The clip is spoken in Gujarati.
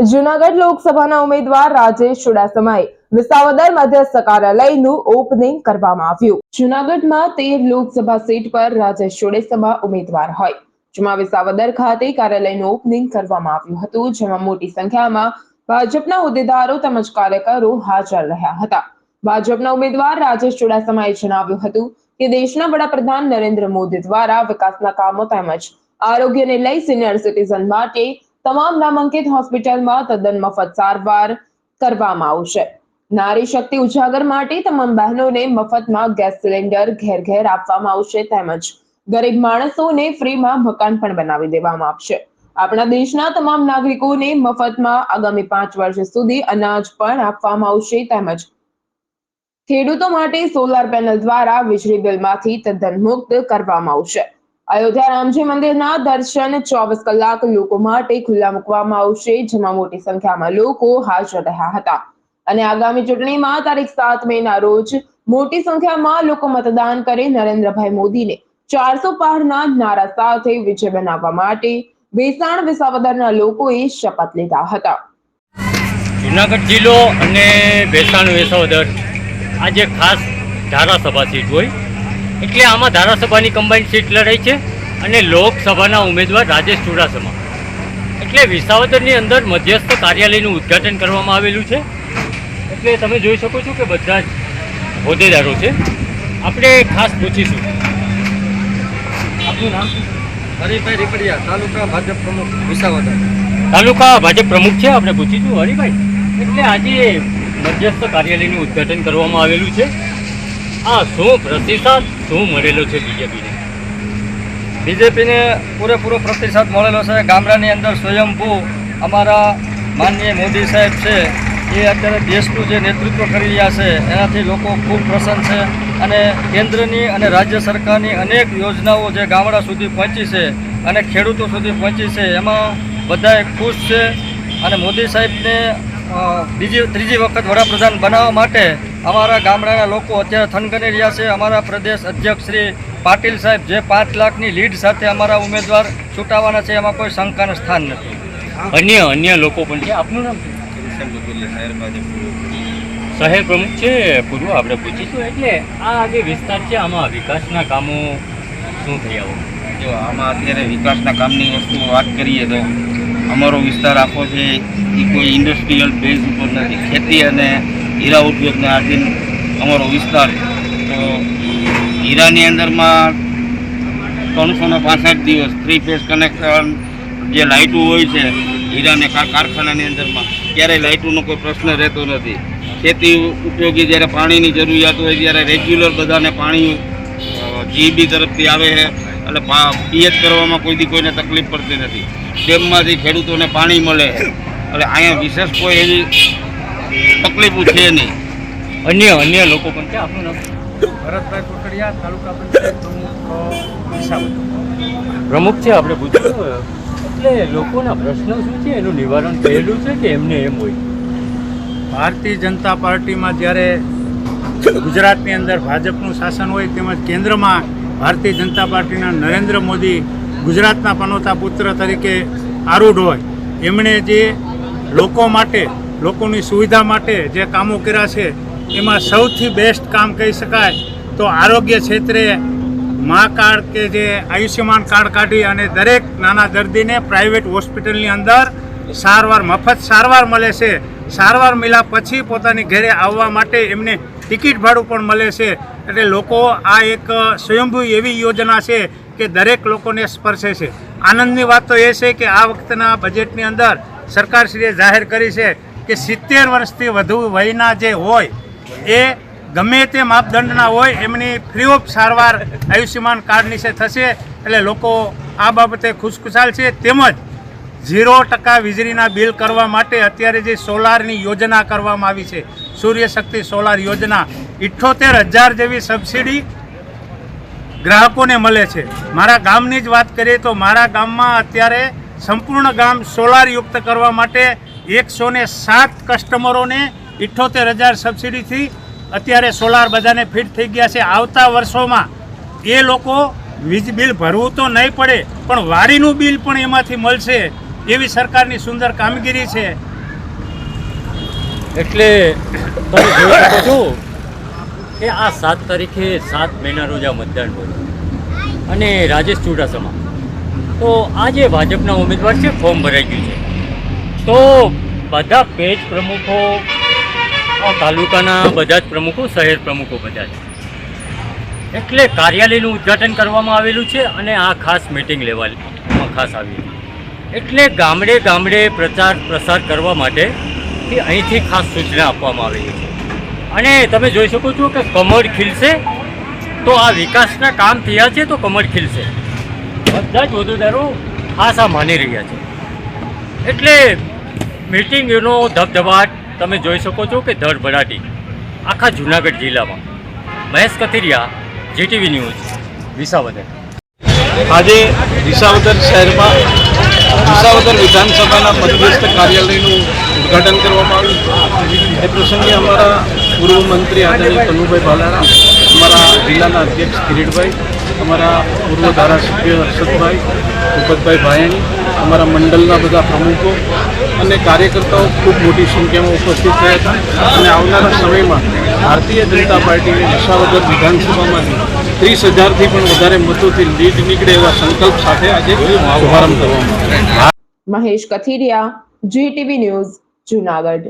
જુનાગઢ લોકસભાના ઉમેદવાર રાજેશ ચુડાસમાએ વિસાવદર મધ્યસ્થ કાર્યાલયનું ઓપનિંગ કરવામાં આવ્યું. જુનાગઢમાં તેર લોકસભા સીટ પર રાજેશ ચુડાસમા ઉમેદવાર હોય. જેમાં વિસાવદર ખાતે કાર્યાલયનું ઓપનિંગ કરવામાં આવ્યું હતું, જેમાં મોટી સંખ્યામાં ભાજપના હોદ્દેદારો તેમજ કાર્યકરો હાજર રહ્યા હતા. ભાજપના ઉમેદવાર રાજેશ ચુડાસમાએ જણાવ્યું હતું કે દેશના વડાપ્રધાન નરેન્દ્ર મોદી દ્વારા વિકાસના કામો તેમજ આરોગ્યને લઈ સિનિયર સિટીઝન માટે તમામ નામાંકિત હોસ્પિટલમાં તદ્દન મફત સારવાર કરવામાં આવશે. નારી શક્તિ ઉજાગર માટે તમામ બહેનોને મફતમાં ગેસ સિલિન્ડર ઘેર ઘેર આપવામાં આવશે તેમજ ગરીબ માણસોને ફ્રીમાં મકાન પણ બનાવી દેવામાં આવશે. આપણા દેશના તમામ નાગરિકોને મફતમાં આગામી પાંચ વર્ષ સુધી અનાજ પણ આપવામાં આવશે તેમજ ખેડૂતો માટે સોલાર પેનલ દ્વારા વીજળી બિલમાંથી તદ્દન મુક્ત કરવામાં આવશે. અયોધ્યા રામજી મંદિરના દર્શન ચોવીસ કલાક લોકો માટે ખુલ્લા મૂકવામાં આવશે, જેમાં મોટી સંખ્યામાં લોકો હાજર રહ્યા હતા. અને આગામી ચૂંટણીમાં તારીખ સાત મે ના રોજ મોટી સંખ્યામાં લોકો મતદાન કરે નરેન્દ્રભાઈ મોદીને. ચારસો પારના નારા સાથે વિજય બનાવવા માટે વેસાણ વિસાવદરના લોકોએ શપથ લીધા હતા. જુનાગઢ જિલ્લો અને વેસાણ વેસાવદર આજે ખાસ ધારાસભા સીટ હોય એટલે આમાં ધારાસભાની કમ્બાઈન સીટ લડાઈ છે અને લોકસભાના ઉમેદવાર રાજેશ ચુડાસમા. એટલે વિસાવદરની અંદર મધ્યસ્થ કાર્યાલયનું ઉદ્ઘાટન કરવામાં આવેલું છે. એટલે તમે જોઈ શકો છો કે બધા જ હોદ્દેદારો છે. આપણે ખાસ પૂછીશું. આપનું નામ? હરિભાઈ રીપડિયા તાલુકા ભાજપ પ્રમુખ વિસાવદર. તાલુકા ભાજપ પ્રમુખ છે આપણે પૂછીશું હરિભાઈ. એટલે આજે મધ્યસ્થ કાર્યાલયનું ઉદ્ઘાટન કરવામાં આવેલું છે. આ શું પ્રતિસાદ? શું મળેલો છે બીજેપીને? બીજેપીને પૂરેપૂરો પ્રતિસાદ મળેલો છે. ગામડાની અંદર સ્વયંભૂ અમારા માનનીય મોદી સાહેબ છે, એ અત્યારે દેશનું જે નેતૃત્વ કરી રહ્યા છે, એનાથી લોકો ખૂબ પ્રસન્ન છે અને કેન્દ્રની અને રાજ્ય સરકારની અનેક યોજનાઓ જે ગામડા સુધી પહોંચી છે અને ખેડૂતો સુધી પહોંચી છે, એમાં બધાએ ખુશ છે. અને મોદી સાહેબને બીજી, ત્રીજી વખત વડાપ્રધાન બનાવવા માટે અમારા ગામડાના લોકો અત્યારે થનગની રહ્યા છે. અમારા પ્રદેશ અધ્યક્ષ શ્રી પાટીલ સાહેબ જે પાંચ લાખની લીડ સાથે અમારા ઉમેદવાર છૂટાવાના છે એમાં કોઈ શંકાનું સ્થાન નથી. અન્ય અન્ય લોકો પણ છે. આપનું નામ? શહેર પ્રમુખ છે પૂર્વ આપણે પૂછીશું. એટલે આ જે વિસ્તાર છે આમાં વિકાસના કામો શું થયા હોય? જો આમાં અત્યારે વિકાસના કામની વસ્તુ વાત કરીએ તો અમારો વિસ્તાર આખો છે એ કોઈ ઇન્ડસ્ટ્રીયલ બેઝ ઉપર નથી. ખેતી અને હીરા ઉદ્યોગને આધીન અમારો વિસ્તાર તો હીરાની અંદરમાં ત્રણસો ને પાસઠ દિવસ થ્રી ફેસ કનેક્શન જે લાઇટો હોય છે, હીરાને કારખાનાની અંદરમાં, ક્યારેય લાઇટોનો કોઈ પ્રશ્ન રહેતો નથી. ખેતી ઉપયોગી જ્યારે પાણીની જરૂરિયાત હોય ત્યારે રેગ્યુલર બધાને પાણી જીબી તરફથી આવે છે. એટલે પીએચ કરવામાં કોઈ દી કોઈને તકલીફ પડતી નથી. ડેમમાંથી ખેડૂતોને પાણી મળે એટલે અહીંયા વિશેષ કોઈ એવી તકલીફો છે નહીં. અન્ય અન્ય લોકો પણ છે. આપનું નામ? ભરતભાઈ કોટડિયા તાલુકા પંચાયત પ્રમુખ પ્રમુખ છે આપણે પૂછ્યું એટલે લોકોના પ્રશ્નો શું છે? એનું નિવારણ થયેલું છે કે એમને એમ હોય? ભારતીય જનતા પાર્ટીમાં જ્યારે ગુજરાતની અંદર ભાજપનું શાસન હોય તેમજ કેન્દ્રમાં ભારતીય જનતા પાર્ટીના નરેન્દ્ર મોદી ગુજરાતના પનોતા પુત્ર તરીકે આરૂઢ હોય એમણે જે લોકો માટે લોકોની સુવિધા માટે જે કામો કર્યા છે, એમાં સૌથી બેસ્ટ કામ કહી શકાય તો આરોગ્ય ક્ષેત્રે મા કાર્ડ કે જે આયુષ્યમાન કાર્ડ કાઢી અને દરેક નાના દર્દીને પ્રાઇવેટ હોસ્પિટલની અંદર સારવાર, મફત સારવાર મળે છે. સારવાર મળ્યા પછી પોતાની ઘરે આવવા માટે એમને ટિકિટ ભાડું પણ મળે છે. એટલે લોકો આ એક સ્વયંભૂ એવી યોજના છે કે દરેક લોકોને સ્પર્શે છે. આનંદની વાત તો એ છે કે આ વખતના બજેટની અંદર સરકારશ્રીએ જાહેર કરી છે કે સિત્તેર વર્ષથી વધુ વયના જે હોય, એ ગમે તે માપદંડના હોય, એમની ફ્રી ઓફ સારવાર આયુષ્યમાન કાર્ડ નીચે થશે, એટલે લોકો આ બાબતે ખુશખુશાલ છે. તેમજ ઝીરો ટકા વીજળીના બિલ કરવા માટે અત્યારે જે સોલારની યોજના કરવામાં આવી છે, સૂર્યશક્તિ સોલાર યોજના ઇઠ્ઠોતેર હજાર જેવી સબસિડી ગ્રાહકોને મળે છે. મારા ગામની જ વાત કરીએ તો મારા ગામમાં અત્યારે સંપૂર્ણ ગામ સોલાર યુક્ત કરવા માટે એકસો ને સાત કસ્ટમરોને ઇઠ્ઠોતેર હજાર સબસિડીથી અત્યારે સોલાર બધાને ફિટ થઈ ગયા છે. આવતા વર્ષોમાં એ લોકો વીજ બિલ ભરવું તો નહીં પડે, પણ વાડીનું બિલ પણ એમાંથી મળશે એવી સરકારની સુંદર કામગીરી છે. એટલે તમે જોઈ કે આ સાત તારીખે સાત મહિના રોજ આ મતદાન અને રાજેશ ચુડાસમા. તો આ જે ભાજપના ઉમેદવાર છે, ફોર્મ ભરાઈ ગયું છે. તો બધા પેજ પ્રમુખો તાલુકાના બધા જ પ્રમુખો, શહેર પ્રમુખો બધા જ એટલે કાર્યાલયનું ઉદ્ઘાટન કરવામાં આવેલું છે અને આ ખાસ મિટિંગ લેવામાં ખાસ આવી એટલે ગામડે ગામડે પ્રચાર પ્રસાર કરવા માટે અહીંથી ખાસ સૂચના આપવામાં આવેલી છે. અને તમે જોઈ શકો છો કે કમળ ખીલશે, તો આ વિકાસના કામ થયા છે તો કમળ ખીલશે. બધા જ હોદ્દેદારો ખાસ આ માની રહ્યા છે. એટલે મિટિંગનો ધબધબાટ તમે જોઈ શકો છો કે ધડભડાટી આખા જુનાગઢ જિલ્લામાં મહેશ કથિરિયા, જીટીવી ન્યૂઝ, વિસાવદર. આજે વિસાવદર શહેરમાં વિસાવદર વિધાનસભાના મધ્યસ્થ કાર્યાલયનું ઉદ્ઘાટન કરવામાં આવ્યું. એ પ્રસંગે અમારા પૂર્વ મંત્રી આદરણીય કનુભાઈ ભાલાણા અમારા જિલ્લાના અધ્યક્ષ કિરીટભાઈ અમારા પૂર્વ ધારાસભ્ય હર્ષદભાઈ, ભૂપતભાઈ ભાયાણી, અમારા મંડળના બધા પ્રમુખો અને કાર્યકર્તાઓ ખૂબ મોટી સંખ્યામાં ઉપસ્થિત થયા હતા. અને આવનારા સમયમાં ભારતીય જનતા પાર્ટીને વિસાવદર વિધાનસભામાંથી ત્રીસ હજારથી પણ વધારે મતોથી લીડ નીકળે એવા સંકલ્પ સાથે આજે શુભારંભ કરવામાં મહેશ કથિરિયા જીટીવી ન્યૂઝ, જુનાગઢ.